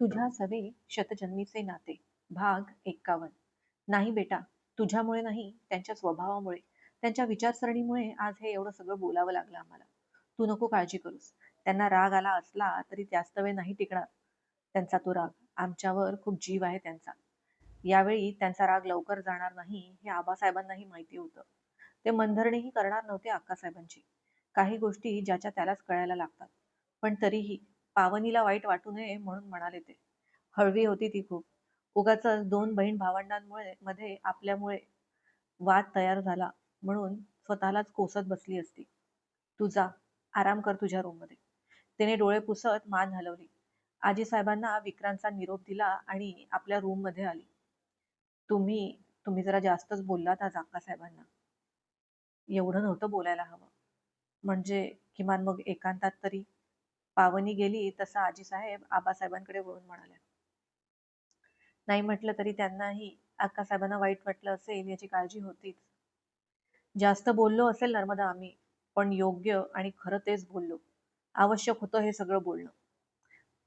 तुझ्या सवे शतजन्मीचे नाते भाग एक्कावन्न नाही बेटा तुझ्यामुळे नाही त्यांच्या स्वभावामुळे. त्यांच्या विचारसरणीमुळे आज हे एवढं सगळं बोलावं लागलं आम्हाला. तू नको काळजी करूस. त्यांना राग आला असला तरी जास्त वेळ नाही टिकणार. त्यांचा तो राग आमच्यावर खूप जीव आहे त्यांचा. यावेळी त्यांचा राग लवकर जाणार नाही हे आबासाहेबांनाही माहिती होतं. ते मंधरणीही करणार नव्हते अक्कासाहेबांची. काही गोष्टी ज्याच्या त्यालाच कळायला लागतात. पण तरीही पावनीला वाईट वाटू नये म्हणून म्हणाले ते. हळवी होती ती खूप. उगाच दोन बहीण भावंडांमुळे मध्ये आपल्यामुळे वाद तयार झाला म्हणून स्वतःलाच कोसत बसली असती. तू जा आराम कर तुझ्या रूममध्ये. तिने डोळे पुसत मान हलवली आजी साहेबांना विक्रांतचा निरोप दिला आणि आपल्या रूममध्ये आली. तुम्ही तुम्ही जरा जास्तच बोललात आज अक्का साहेबांना एवढं नव्हतं बोलायला हवं. म्हणजे किमान मग एकांतात तरी पावनी गेली तसा आजी साहेब आबासाहेबांकडे वळून म्हणाल्या नाही म्हटलं तरी त्यांनाही अक्कासाहेबांना वाईट वाटलं असेल याची काळजी होतीच. जास्त बोललो असेल नर्मदा आम्ही पण योग्य आणि खरं तेच बोललो. आवश्यक होतं हे सगळं बोलणं.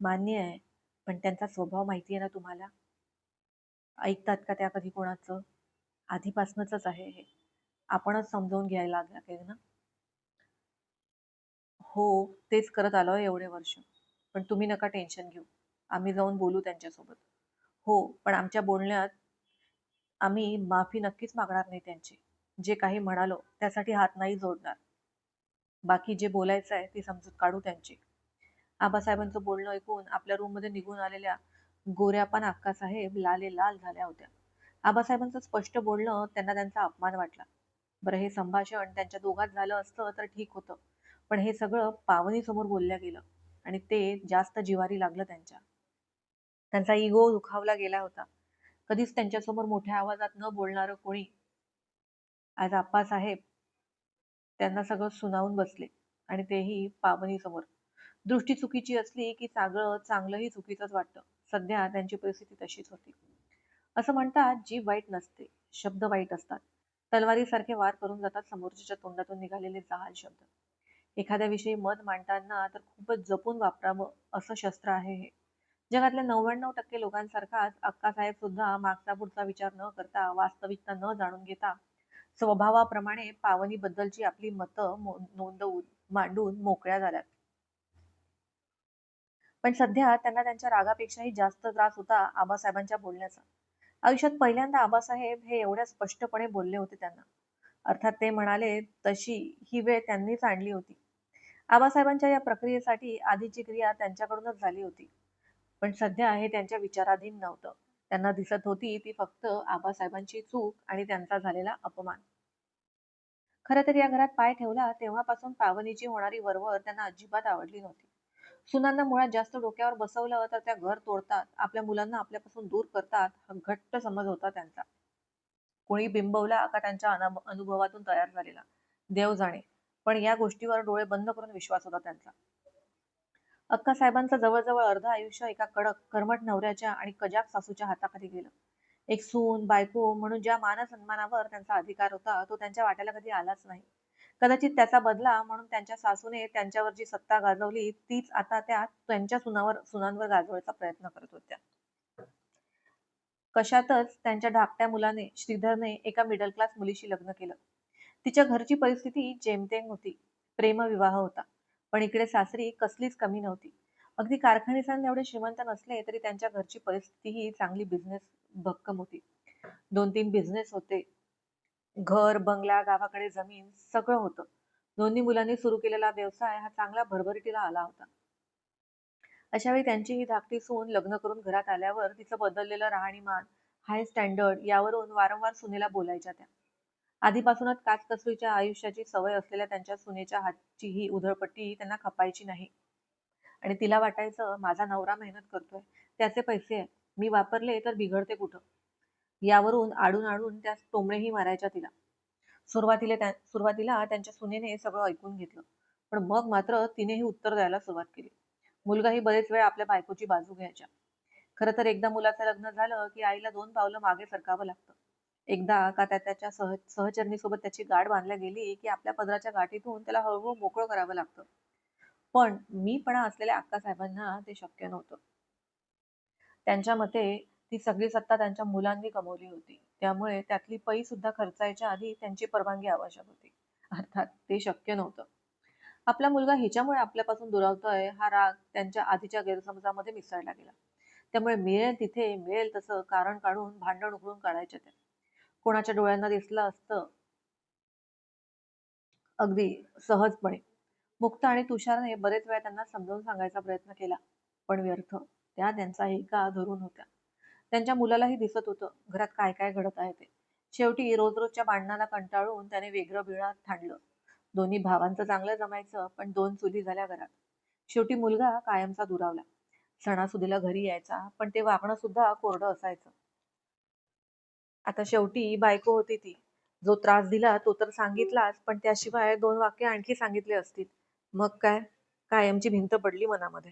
मान्य आहे पण त्यांचा स्वभाव माहिती आहे ना तुम्हाला? ऐकतात का त्या कधी कोणाचं? आधीपासूनच आहे हे. आपणच समजावून घ्यायला लागेल ना? हो तेच करत आलोय एवढे वर्ष. पण तुम्ही नका टेन्शन घेऊ. आम्ही जाऊन बोलू त्यांच्यासोबत. हो पण आमच्या बोलण्यात आम्ही माफी नक्कीच मागणार नाही त्यांची. जे काही म्हणालो त्यासाठी हात नाही जोडणार. बाकी जे बोलायचं आहे ते समजूत काढू त्यांची. आबासाहेबांचं बोलणं ऐकून आपल्या रूममध्ये निघून आलेल्या गोऱ्या पण अक्कासाहेब लाले लाल झाल्या होत्या. आबासाहेबांचं स्पष्ट बोलणं त्यांना त्यांचा अपमान वाटला. बरं हे संभाषण त्यांच्या दोघात झालं असतं तर ठीक होतं. पण हे सगळं पावनी समोर बोलल्या गेलं आणि ते जास्त जिवारी लागलं त्यांच्या. त्यांचा इगो दुखावला गेला होता. कधीच त्यांच्यासमोर मोठ्या आवाजात न बोलणारं कोणी आज आप्पा साहेब त्यांना सगळं सुनावून बसले आणि तेही पावनी समोर दृष्टी चुकीची असली की सगळं चांगलंही चुकीचंच वाटतं. सध्या त्यांची परिस्थिती तशीच होती. असं म्हणतात जीव वाईट नसते शब्द वाईट असतात. तलवारीसारखे वार करून जातात समोरच्या तोंडातून निघालेले जहाल शब्द. एखाद्याविषयी मत मांडताना तर खूपच जपून वापरावं असं शस्त्र आहे हे. जगातल्या नव्याण्णव टक्के लोकांसारखाच अक्कासाहेब सुद्धा मागचा पुढचा विचार न करता वास्तविकता न जाणून घेता स्वभावाप्रमाणे पावनीबद्दलची आपली मतं नोंदवून मांडून मोकळ्या झाल्यात. पण सध्या त्यांना त्यांच्या रागापेक्षाही जास्त त्रास होता आबासाहेबांच्या बोलण्याचा. आयुष्यात पहिल्यांदा आबासाहेब हे एवढ्या स्पष्टपणे बोलले होते त्यांना. अर्थात ते म्हणाले तशी ही वेळ त्यांनीच आणली होती. आबासाहेबांच्या या प्रक्रियेसाठी आधीची क्रिया त्यांच्याकडूनच झाली होती. पण सध्या हे त्यांच्या विचाराधीन नव्हतं. त्यांना दिसत होती ती फक्त आबासाहेबांची चूक आणि त्यांचा झालेला अपमान. खरं तर या घरात पाय ठेवला तेव्हापासून पावनीची होणारी वरवर त्यांना अजिबात आवडली नव्हती. सुनांना मुळात जास्त डोक्यावर बसवलं तर त्या घर तोडतात आपल्या मुलांना आपल्यापासून दूर करतात हा घट्ट समज होता त्यांचा. कोणी बिंबवला का त्यांच्या अनुभवातून तयार झालेला? देव जाणे. पण या गोष्टीवर डोळे बंद करून विश्वास होता त्यांचा. अक्का साहेबांचं जवळजवळ अर्ध आयुष्य एका कडक कर्मट नवऱ्याच्या आणि कजाक सासूच्या हाताखाली गेलं. एक सून बायको म्हणून ज्या मानसन्मानावर त्यांचा अधिकार होता तो त्यांच्या वाट्याला कधी आलाच नाही. कदाचित त्याचा बदला म्हणून त्यांच्या सासूने त्यांच्यावर जी सत्ता गाजवली तीच आता त्या त्यांच्या सुनावर सुनांवर गाजवायचा प्रयत्न करत होत्या. कशातच त्यांच्या धाकट्या मुलाने श्रीधरने एका मिडल क्लास मुलीशी लग्न केलं. तिच्या घरची परिस्थिती जेमतेम होती. प्रेमविवाह होता. पण इकडे सासरी कसलीच कमी नव्हती. अगदी कारखानेसान एवढे श्रीमंत नसले तरी त्यांच्या घरची परिस्थिती ही चांगली बिझनेस भक्कम होती. दोन तीन बिझनेस होते. घर बंगला गावाकडे जमीन सगळं होतं. दोन्ही मुलांनी सुरू केलेला व्यवसाय हा चांगला भरभरीटीला आला होता. अशावेळी त्यांची ही धाकटी सून लग्न करून घरात आल्यावर तिचं बदललेलं राहणीमान हाय स्टँडर्ड यावरून वारंवार सुनेला बोलायच्या त्या. आधीपासूनच काचकसरीच्या आयुष्याची सवय असलेल्या त्यांच्या सुनेच्या हातची ही उधळपट्टी त्यांना खपायची नाही. आणि तिला वाटायचं माझा नवरा मेहनत करतोय त्याचे पैसे आहे मी वापरले तर बिघडते कुठं? यावरून आडून आडून त्या टोमणेही मारायच्या तिला. सुरुवातीला त्या सुरुवातीला त्यांच्या सुनेने सगळं ऐकून घेतलं. पण मग मात्र तिनेही उत्तर द्यायला सुरुवात केली. मुलगाही बरेच वेळ आपल्या बायकोची बाजू घ्यायच्या. खरं तर एकदा मुलाचं लग्न झालं की आईला दोन पावलं मागे सरकावं लागतं. एकदा का त्या त्याच्या सह सहचरणीसोबत त्याची गाठ बांधल्या गेली की आपल्या पदराच्या गाठीतून त्याला हळूहळू मोकळं करावं लागतं. पण मीपणा असलेल्या अक्का साहेबांना ते शक्य नव्हतं. त्यांच्या मते ती सगळी सत्ता त्यांच्या मुलांनी कमवली होती. त्यामुळे त्यातली पै सुद्धा खर्चायच्या आधी त्यांची परवानगी आवश्यक होती. अर्थात ते शक्य नव्हतं. आपला मुलगा हिच्यामुळे आपल्यापासून दुरावतोय हा राग त्यांच्या आधीच्या गैरसमजामध्ये मिसळला गेला. त्यामुळे मिळेल तिथे मिळेल तसं कारण काढून भांडण उकळून काढायचे ते. कोणाच्या डोळ्यांना दिसलं असतं? अगदी सहजपणे. मुक्त आणि तुषारने बरेच वेळा त्यांना समजावून सांगायचा प्रयत्न केला पण व्यर्थ. त्या त्यांचा एका धरून होत्या. त्यांच्या मुलालाही दिसत होतं घरात काय काय घडत आहे ते. शेवटी रोज रोजच्या भांडणाला कंटाळून त्याने वेगळं बिळात थांडलं. दोन्ही भावांचं चांगलं जमायचं पण दोन चुली झाल्या घरात. शेवटी मुलगा कायमचा दुरावला. सणासुदीला घरी यायचा पण ते वागणं सुद्धा कोरडं असायचं. आता शेवटी बायको होती ती. जो त्रास दिला तो तर सांगितलाच पण त्याशिवाय दोन वाक्य आणखी सांगितले असतील. मग काय? कायमची भिंत पडली मनामध्ये.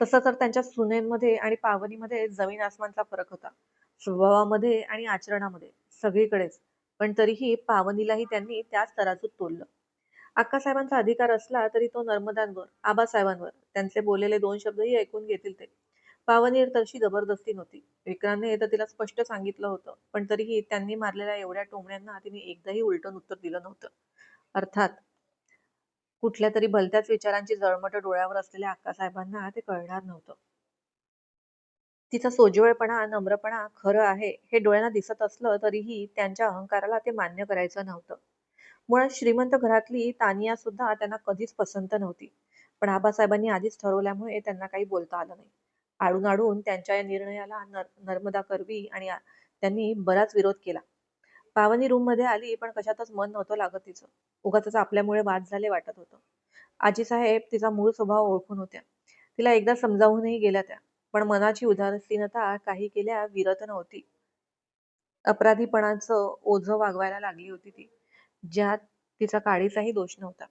तसं तर त्यांच्या सुनेमध्ये आणि पावनीमध्ये जमीन आसमानचा फरक होता. स्वभावामध्ये आणि आचरणामध्ये सगळीकडेच. पण तरीही पावनीलाही त्यांनी त्याच तराजूत तोललं. अक्कासाहेबांचा अधिकार असला तरी तो नर्मदांवर आबासाहेबांवर त्यांचे बोललेले दोन शब्दही ऐकून घेतील ते. पावनीर तशी जबरदस्ती नव्हती. विक्रांतने तर तिला स्पष्ट सांगितलं होतं पण तरीही त्यांनी मारलेल्या एवढ्या टोमण्यांना तिने एकदाही उलटून उत्तर दिलं नव्हतं. अर्थात कुठल्या तरी भलत्याच विचारांची जळमट डोळ्यावर असलेल्या अक्कासाहेबांना ते कळणार नव्हतं. तिचा सोज्वळपणा नम्रपणा खरं आहे हे डोळ्यांना दिसत असलं तरीही त्यांच्या अहंकाराला ते मान्य करायचं नव्हतं. मुळात श्रीमंत घरातली तानिया सुद्धा त्यांना कधीच पसंत नव्हती. पण आबासाहेबांनी आधीच ठरवल्यामुळे त्यांना काही बोलता आलं नाही. आडून आडून त्यांच्या या निर्णयाला नर नर्मदा करवी आणि त्यांनी बराच विरोध केला. पावनी रूममध्ये आली पण कशातच मन नव्हतं लागत तिचं. उगाच आपल्यामुळे वाद झाले वाटत होतं. आजी साहेब तिचा मूळ स्वभाव ओळखून होत्या. तिला एकदा समजावूनही गेल्या त्या पण मनाची उदासीनता काही केल्या विरत नव्हती. अपराधीपणाचं ओझ वागवायला लागली होती ती. ज्यात तिचा काळीचाही दोष नव्हता.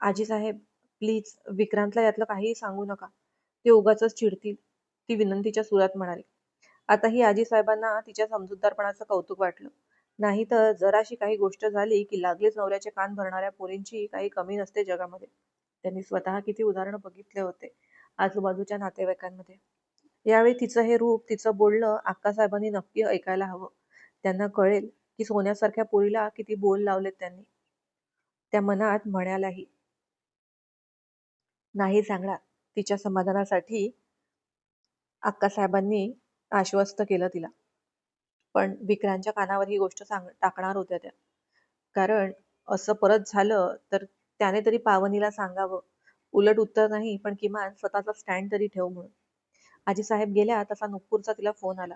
आजी साहेब प्लीज विक्रांतला यातलं काहीही सांगू नका. ते उगाच चिडतील. ती विनंतीच्या सुरात म्हणाली. आताही आजी साहेबांना तिच्या समजूतदारपणाचं कौतुक वाटलं. नाही तर जराशी काही गोष्ट झाली की लागलीच नवऱ्याचे कान भरणाऱ्या पोरींची काही कमी नसते जगामध्ये. त्यांनी स्वतः किती उदाहरणं बघितले होते आजूबाजूच्या नातेवाईकांमध्ये. यावेळी तिचं हे रूप तिचं बोलणं अक्कासाहेबांनी नक्की ऐकायला हवं. त्यांना कळेल की सोन्यासारख्या पोरीला किती बोल लावलेत त्यांनी. त्या मनात म्हणालाही नाही सांगणार. तिच्या समाधानासाठी अक्कासाहेबांनी आश्वस्त केलं तिला. पण विक्रांतच्या कानावर ही गोष्ट सांग टाकणार होत्या त्या. कारण असं परत झालं तर त्याने तरी पावनीला सांगावं. उलट उत्तर नाही पण किमान स्वतःचा स्टँड तरी ठेव म्हणून. आजी साहेब गेल्या तसा नुपूरचा तिला फोन आला.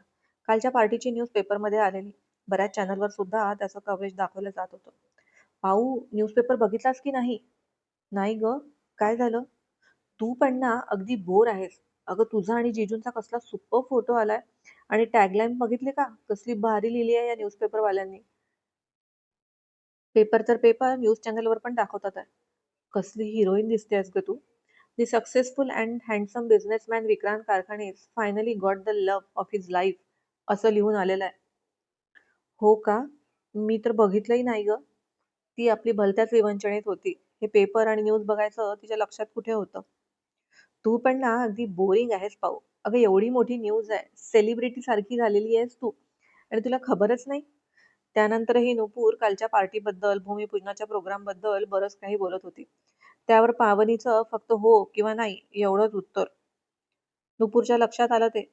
कालच्या पार्टीची न्यूज पेपरमध्ये आलेली. बऱ्याच चॅनलवर सुद्धा त्याचं कव्हरेज दाखवलं जात होतं. भाऊ न्यूजपेपर बघितलास की नाही? नाही ग. काय झालं? तू पण ना अगदी बोर आहेस. अगं तुझा आणि जिजूंचा कसला सुपर फोटो आलाय. आणि टॅगलाईन बघितले का? कसली भारी लिहिली आहे या न्यूजपेपर वाल्यांनी पेपर तर पेपर न्यूज चॅनलवर पण दाखवतात आहे. कसली हिरोईन दिसतेस ग तू. The successful and handsome businessman Vikrant Karkhane finally got the love of his life असं लिहून आलेलं आहे. हो का? मी तर बघितलंही नाही ग. ती आपली भलत्याच विवंचनेत होती. हे पेपर आणि न्यूज बघायचं तिच्या लक्षात कुठे होतं? तू पण ना अगदी बोरिंग आहेस पाहू. अगं एवढी मोठी न्यूज आहे. सेलिब्रिटी सारखी झालेली आहेस तू. आणि तुला खबरच नाही? त्यानंतरही नुपूर कालच्या पार्टीबद्दल भूमिपूजनाच्या प्रोग्रामबद्दल बरंच काही बोलत होती. त्यावर पावनीचं फक्त हो किंवा नाही एवढंच उत्तर. नुपूरच्या लक्षात आलं ते.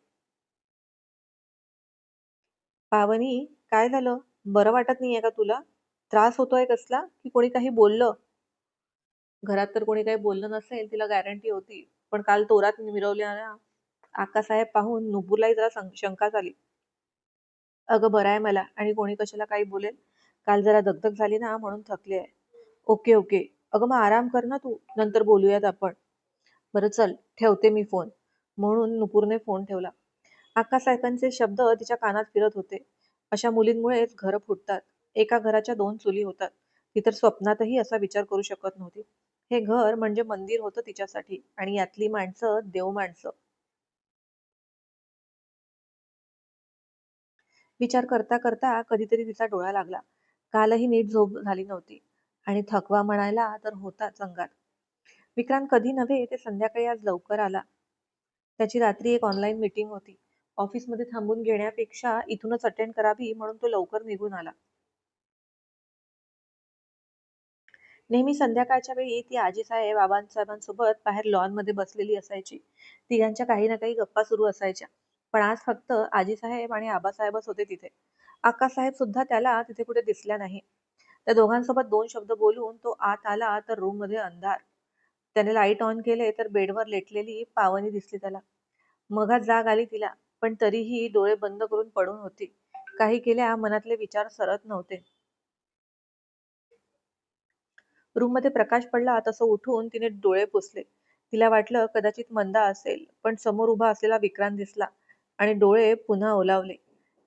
पावनी काय झालं? बरं वाटत नाहीये का तुला? त्रास होतोय कसला? की कोणी काही बोललं? घरात तर कोणी काही बोललं नसेल तिला गॅरंटी होती. पण काल तोरात मिरवल्याला आकासाहेब पाहून नुपूरलाही जरा शंका झाली अगं बरं आहे मला. आणि कोणी कशाला काही बोलेल? काल जरा दगदग झाली ना म्हणून थकले आहे. Okay okay. अगं मग आराम कर ना तू. नंतर बोलूयात आपण. बरं चल. ठेवते मी फोन. म्हणून नुपूरने फोन ठेवला. आकासाहेबांचे शब्द तिच्या कानात फिरत होते. अशा मुलींमुळेच घरं फुटतात. एका घराच्या दोन चुली होतात. ती तर स्वप्नातही असा विचार करू शकत नव्हती. हे घर म्हणजे मंदिर होतं तिच्यासाठी आणि यातली माणसं देव माणसं. विचार करता करता कधीतरी तिचा डोळा लागला. कालही नीट झोप झाली नव्हती. आणि थकवा म्हणायला तर होताच अंगात. विक्रांत कधी नव्हे ते संध्याकाळी आज लवकर आला. त्याची रात्री एक ऑनलाईन मीटिंग होती. ऑफिसमध्ये थांबून घेण्यापेक्षा इथूनच अटेंड करावी म्हणून तो लवकर निघून आला. नेहमी संध्याकाळच्या वेळी ती आजी साहेब बाबांसाहेबांसोबत बाहेर लॉनमध्ये बसलेली असायची. तिघांच्या काही ना काही गप्पा सुरू असायच्या. पण आज फक्त आजी साहेब आणि आबासाहेबच होते तिथे. आक्कासाहेब सुद्धा त्याला तिथे कुठे दिसल्या नाही. त्या दोघांसोबत दोन शब्द बोलून तो आत आला तर रूममध्ये अंधार. त्याने लाइट ऑन केले तर बेडवर लेटलेली पावनी दिसली त्याला. मगात जाग आली तिला. पण तरीही डोळे बंद करून पडून होती. काही केल्या मनातले विचार सरत नव्हते. रूममध्ये प्रकाश पडला तसं उठून तिने डोळे पुसले. तिला वाटलं कदाचित मंदा असेल पण समोर उभा असलेला विक्रांत दिसला आणि डोळे पुन्हा ओलावले.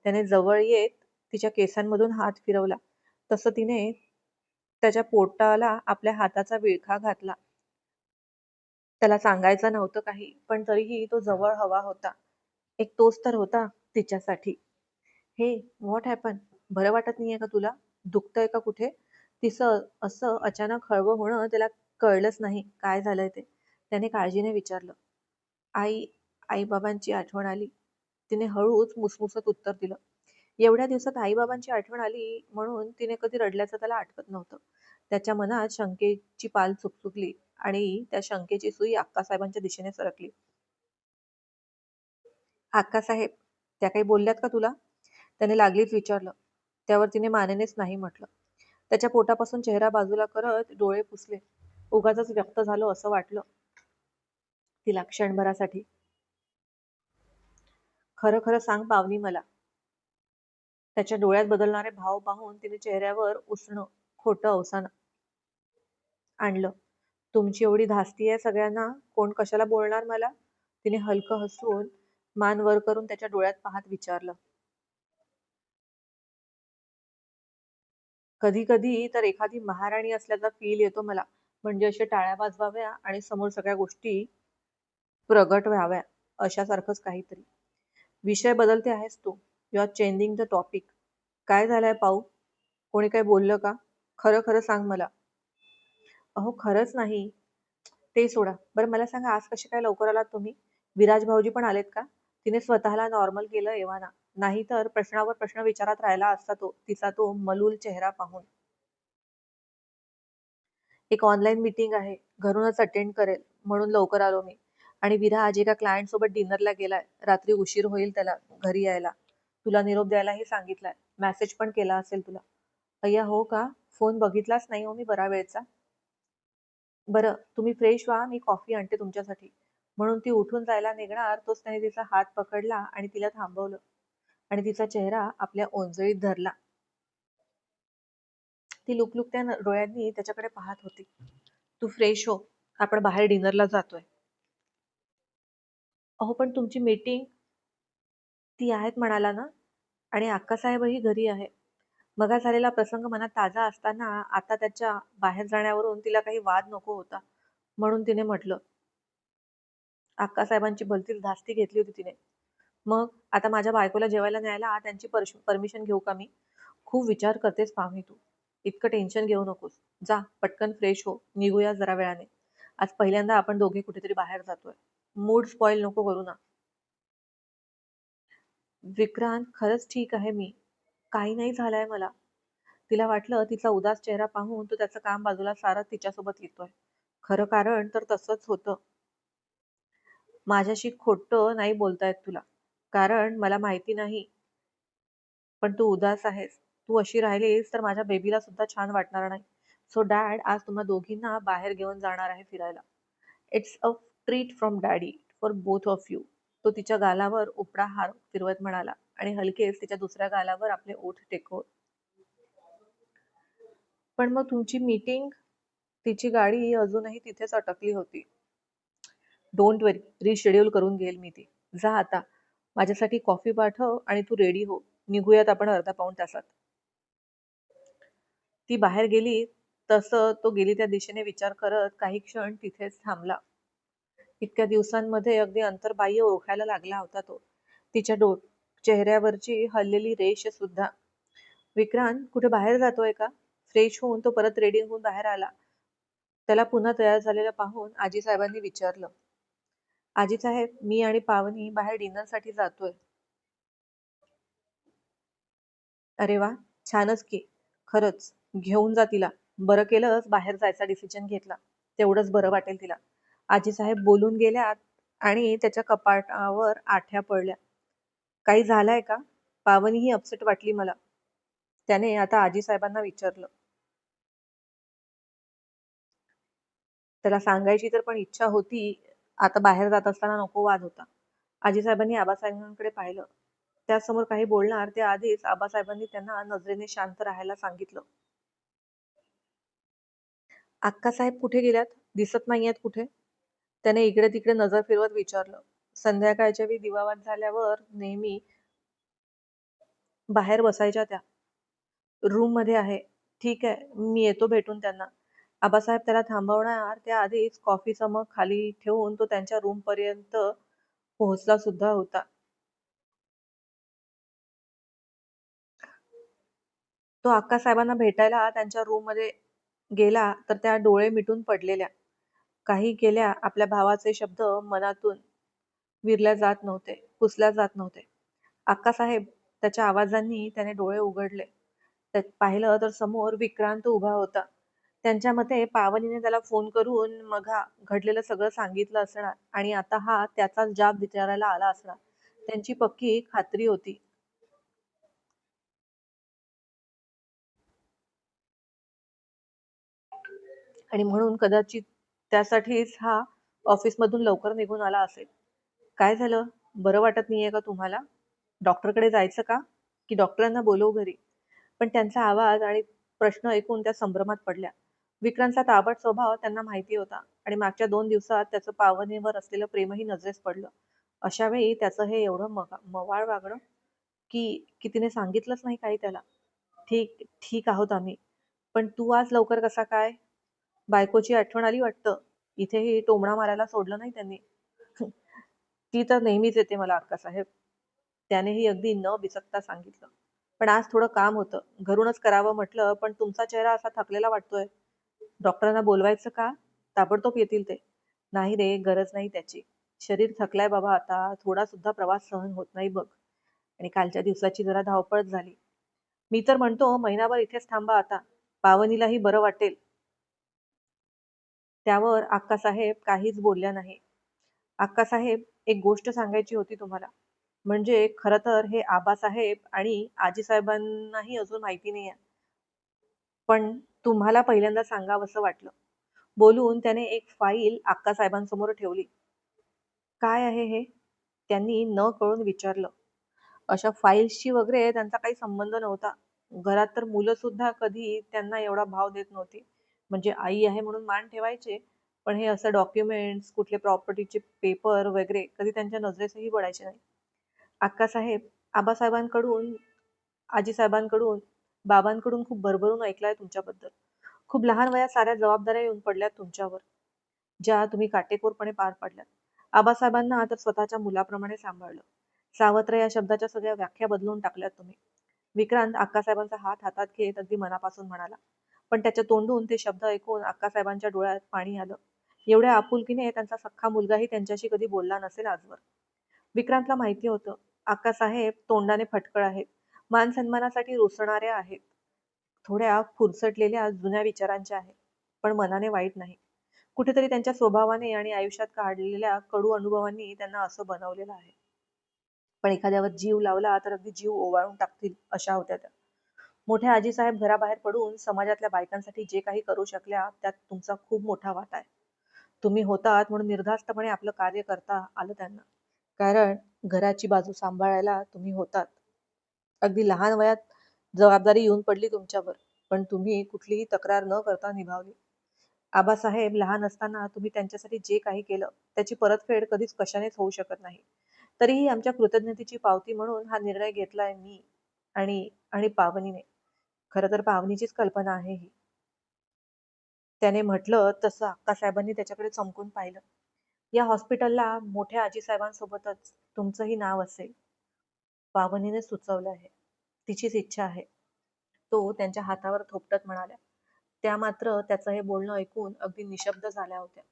त्याने जवळ येत तिच्या केसांमधून हात फिरवला. तसं तिने त्याच्या पोटाला आपल्या हाताचा विळखा घातला. त्याला सांगायचं नव्हतं काही पण तरीही तो जवळ हवा होता. एक तोच तर होता तिच्यासाठी. हे व्हॉट हॅपन बरं वाटत नाहीये का तुला? दुखतंय का कुठे? तिचं असं अचानक हळवं होणं त्याला कळलंच नाही. काय झालंय ते? त्याने काळजीने विचारलं. आई आईबाबांची आठवण आली. तिने हळूच मुसमुसत उत्तर दिलं. एवढ्या दिवसात आईबाबांची आठवण आली म्हणून तिने कधी रडल्याचं त्याला आठवत नव्हतं. त्याच्या मनात शंकेची पाल चुकचुकली आणि त्या शंकेची सुई अक्कासाहेबांच्या दिशेने सरकली. आक्कासाहेब त्या काही बोलल्यात का तुला? त्याने लागलीच विचारलं. त्यावर तिने मानेनेच नाही म्हटलं. त्याच्या पोटापासून चेहरा बाजूला करत डोळे पुसले. उगाच व्यक्त झालो असं वाटलं. तिला क्षणभरासाठी. खरं खरं सांग पावनी मला. त्याच्या डोळ्यात बदलणारे भाव पाहून तिने चेहऱ्यावर उसणं खोटं अवसान आणलं. तुमची एवढी धास्ती आहे सगळ्यांना? कोण कशाला बोलणार मला? तिने हलकं हसून मान वर करून त्याच्या डोळ्यात पाहत विचारलं. कधी कधी तर एखादी महाराणी असल्याचा फील येतो मला. म्हणजे असे टाळ्या वाजवाव्या आणि समोर सगळ्या गोष्टी प्रगट व्हाव्या अशासारखंच काहीतरी. विषय बदलते आहेस तू. You are changing the topic काय झालंय पाऊ कोणी काय बोललं का? खरं खरं सांग मला. अहो खरंच नाही. ते सोडा. बरं मला सांगा आज कसे काय लवकर आलात तुम्ही? विराज भाऊजी पण आलेत का? तिने स्वतःला नॉर्मल केलं एव्हाना नाहीतर प्रश्नावर प्रश्न विचारात राहिला असता तो तिचा तो मलूल चेहरा पाहून. एक ऑनलाईन मीटिंग आहे. घरूनच अटेंड करेल म्हणून लवकर आलो मी. आणि विरा आज एका क्लायंट सोबत डिनरला गेलाय. रात्री उशीर होईल त्याला घरी यायला. तुला निरोप द्यायलाही सांगितलाय. मेसेज पण केला असेल तुला. अय्या हो का? फोन बघितलाच नाही हो मी बरा वेळचा बरं तुम्ही फ्रेश व्हा मी कॉफी आणते तुमच्यासाठी. म्हणून ती उठून जायला निघणार तोच त्याने तिचा हात पकडला आणि तिला थांबवलं. आणि तिचा चेहरा आपल्या ओंजळीत धरला. ती लुकलुकत्या डोळ्यांनी त्याच्याकडे पाहत होती. तू फ्रेश हो. आपण बाहेर डिनरला जातोय. अहो पण तुमची मीटिंग ती आहेत म्हणाला ना. आणि अक्कासाहेबही घरी आहे. मगा झालेला प्रसंग मनात ताजा असताना आता त्याच्या बाहेर जाण्यावरून तिला काही वाद नको होता. म्हणून तिने म्हटलं अक्कासाहेबांची भलतीच धास्ती घेतली होती तिने. मग आता माझ्या बायकोला जेवायला न्यायला त्यांची परमिशन घेऊ का मी? खूप विचार करतेस पाहुणी तू. इतकं टेन्शन घेऊ नकोस. जा पटकन फ्रेश हो. निघूया जरा वेळाने. आज पहिल्यांदा आपण दोघे कुठेतरी बाहेर जातोय. मूड स्पॉइल नको करू ना. विक्रांत खरंच ठीक आहे मी. काही नाही झालंय मला. तिला वाटलं तिचा उदास चेहरा पाहून तो त्याचं काम बाजूला सारत तिच्यासोबत येतोय. खरं कारण तर तसंच होतं. माझ्याशी खोटं नाही बोलतायत तुला. कारण मला माहिती नाही. पण तू उदास आहेस. तू अशी राहिलीस तर माझ्या बेबीला सुद्धा छान वाटणार नाही. सो डॅड आज तुम्हा दोघींना बाहेर घेऊन जाणार आहे फिरायला. It's a treat from daddy for both of you तो तिच्या गालावर उपडा हार फिरवत म्हणाला आणि हलकेच तिच्या दुसऱ्या गालावर आपले ओठ टेकवत. पण मग तुमची मीटिंग तिची गाडी अजूनही तिथेच अटकली होती. डोंट वरी रिशेड्यूल करून घेईल मी ती. जा आता. माझ्यासाठी कॉफी पाठव आणि तू रेडी हो. निघूयात आपण अर्धा पाऊण तासात. ती बाहेर गेली तसं तो गेली त्या दिशेने विचार करत काही क्षण तिथेच थांबला. इतक्या दिवसांमध्ये अगदी अंतर्बाह्य ओळखायला लागला होता तो. तिच्या डो चेहऱ्यावरची हललेली रेष सुद्धा. विक्रांत कुठे बाहेर जातोय का? फ्रेश होऊन तो परत रेडी होऊन बाहेर आला. त्याला पुन्हा तयार झालेला पाहून आजी साहेबांनी विचारलं. आजी साहेब मी आणि पावनी बाहेर डिनरसाठी जातोय. अरे वा छानच की. खरंच घेऊन जा तिला. बरं केलंस बाहेर जायचा डिसिजन घेतला. तेवढंच बरं वाटेल तिला. आजी साहेब बोलून गेल्यात आणि त्याच्या कपाटावर आठ्या पडल्या. काही झालंय का? पावनी ही अपसेट वाटली मला. त्याने आता आजी साहेबांना विचारलं. त्याला सांगायची तर पण इच्छा होती आता बाहेर जात असताना नको वाद होता. आजीसाहेबांनी आबासाहेबांकडे पाहिलं. त्यासमोर काही बोलणार त्या आधीच आबासाहेबांनी त्यांना नजरेने शांत राहायला सांगितलं. अक्कासाहेब कुठे गेल्यात? दिसत नाहीयेत कुठे? त्याने इकडे तिकडे नजर फिरवत विचारलं. संध्याकाळच्या वेळी दिवावात झाल्यावर नेहमी बाहेर बसायच्या त्या. रूममध्ये आहे. ठीक आहे मी येतो भेटून त्यांना. आबासाहेब त्याला थांबवणार त्या आधीच कॉफीचा मग खाली ठेवून तो त्यांच्या रूम पर्यंत पोहोचला सुद्धा होता. तो अक्कासाहेबांना भेटायला त्यांच्या रूममध्ये गेला तर त्या डोळे मिटून पडलेल्या. काही केल्या आपल्या भावाचे शब्द मनातून विरल्या जात नव्हते पुसल्या जात नव्हते. अक्कासाहेब त्याच्या आवाजांनी त्याने डोळे उघडले. पाहिलं तर समोर विक्रांत उभा होता. त्यांच्या मते पावनीने त्याला फोन करून मघा घडलेलं सगळं सांगितलं असणार आणि आता हा त्याचाच जाब विचारायला आला असणार त्यांची पक्की खात्री होती. आणि म्हणून कदाचित त्यासाठीच हा ऑफिस मधून लवकर निघून आला असेल. काय झालं? बरं वाटत नाहीये का तुम्हाला? डॉक्टरकडे जायचं का? की डॉक्टरांना बोलव घरी? पण त्यांचा आवाज आणि प्रश्न ऐकून त्या संभ्रमात पडल्या. विक्रांतचा ताबट स्वभाव त्यांना माहिती होता आणि मागच्या दोन दिवसात त्याचं पावनेवर असलेलं प्रेमही नजरेस पडलं. अशा वेळी त्याचं हे एवढं मगा- मवाळ वागणं की की तिने सांगितलंच नाही काही त्याला. ठीक ठीक आहोत आम्ही. पण तू आज लवकर कसा काय? बायकोची आठवण आली वाटतं. इथेही टोमणा मारायला सोडलं नाही त्यांनी. ती तर नेहमीच येते मला अक्कासाहेब. त्यानेही अगदी न बिचकता सांगितलं. पण आज थोडं काम होतं. घरूनच करावं म्हटलं पण तुमचा चेहरा असा थकलेला वाटतोय. डॉक्टरांना बोलवायचं का? ताबडतोब येतील ते. नाही रे गरज नाही त्याची. शरीर थकलाय बाबा आता. थोडा सुद्धा प्रवास सहन होत नाही बघ. आणि कालच्या दिवसाची जरा धावपळ झाली. मी तर म्हणतो महिनाभर इथेच थांबा आता. पावनीलाही बरं वाटेल. त्यावर अक्कासाहेब काहीच बोलल्या नाही. अक्कासाहेब एक गोष्ट सांगायची होती तुम्हाला. म्हणजे खरं तर हे आबासाहेब आणि आजीसाहेबांनाही अजून माहिती नाही आहे पण तुम्हाला पहिल्यांदा सांगावंसं वाटलं. बोलून त्याने एक फाईल अक्कासाहेबांसमोर ठेवली. काय आहे हे? त्यांनी न कळून विचारलं. अशा फाईल्सशी वगैरे त्यांचा काही संबंध नव्हता. घरात तर मुलं सुद्धा कधी त्यांना एवढा भाव देत नव्हती. म्हणजे आई आहे म्हणून मान ठेवायचे पण हे असं डॉक्युमेंट्स कुठले प्रॉपर्टीचे पेपर वगैरे कधी त्यांच्या नजरेसही पडायचे नाही. अक्कासाहेब आबासाहेबांकडून आजीसाहेबांकडून बाबांकडून खूप भरभरून ऐकलाय तुमच्याबद्दल. खूप लहान वयात साऱ्या जबाबदाऱ्या येऊन पडल्यात तुमच्यावर ज्या तुम्ही काटेकोरपणे पार पाडल्यात. आबासाहेबांना तर स्वतःच्या मुलाप्रमाणे सांभाळलं. सावत्र या शब्दाच्या सगळ्या व्याख्या बदलून टाकल्यात तुम्ही. विक्रांत अक्कासाहेबांचा हात हातात घेत अगदी मनापासून म्हणाला पण त्याच्या तोंडून ते शब्द ऐकून अक्कासाहेबांच्या डोळ्यात पाणी आलं. एवढ्या आपुलकीने त्यांचा सख्खा मुलगाही त्यांच्याशी कधी बोलला नसेल आजवर. विक्रांतला माहिती होतं अक्कासाहेब तोंडाने फटकळ आहेत. मान सन्मानासाठी रुसणाऱ्या आहेत. थोड्या फुरसटलेल्या जुन्या विचारांच्या आहेत पण मनाने वाईट नाही. कुठेतरी त्यांच्या स्वभावाने आणि आयुष्यात काढलेल्या कडू अनुभवांनी त्यांना असं बनवलेलं आहे. पण एखाद्यावर जीव लावला तर अगदी जीव ओवाळून टाकतील अशा होत्या त्या. मोठ्या आजीसाहेब घराबाहेर पडून समाजातल्या बायकांसाठी जे काही करू शकल्या त्यात तुमचा खूप मोठा वाटा आहे. तुम्ही होतात म्हणून निर्धास्तपणे आपलं कार्य करता आलं त्यांना. कारण घराची बाजू सांभाळायला तुम्ही होतात. अगदी लहान वयात जबाबदारी येऊन पडली तुमच्यावर पण तुम्ही कुठलीही तक्रार न करता निभावली. आबासाहेब लहान असताना तुम्ही त्यांच्यासाठी जे काही केलं त्याची परतफेड कधीच कशानेच होऊ शकत नाही. तरीही आमच्या कृतज्ञतेची पावती म्हणून हा निर्णय घेतलाय मी आणि आणि पावनीने. खरं तर पावनीचीच कल्पना आहे ही. त्याने म्हटलं तसं अक्कासाहेबांनी त्याच्याकडे चमकून पाहिलं. या हॉस्पिटलला मोठ्या आजीसाहेबांसोबतच तुमचंही नाव असेल. पावनीने सुचवलं आहे. तिचीच इच्छा आहे. तो त्यांच्या हातावर थोपटत म्हणाल्या. त्या मात्र त्याचं हे बोलणं ऐकून अगदी निशब्द झाल्या होत्या.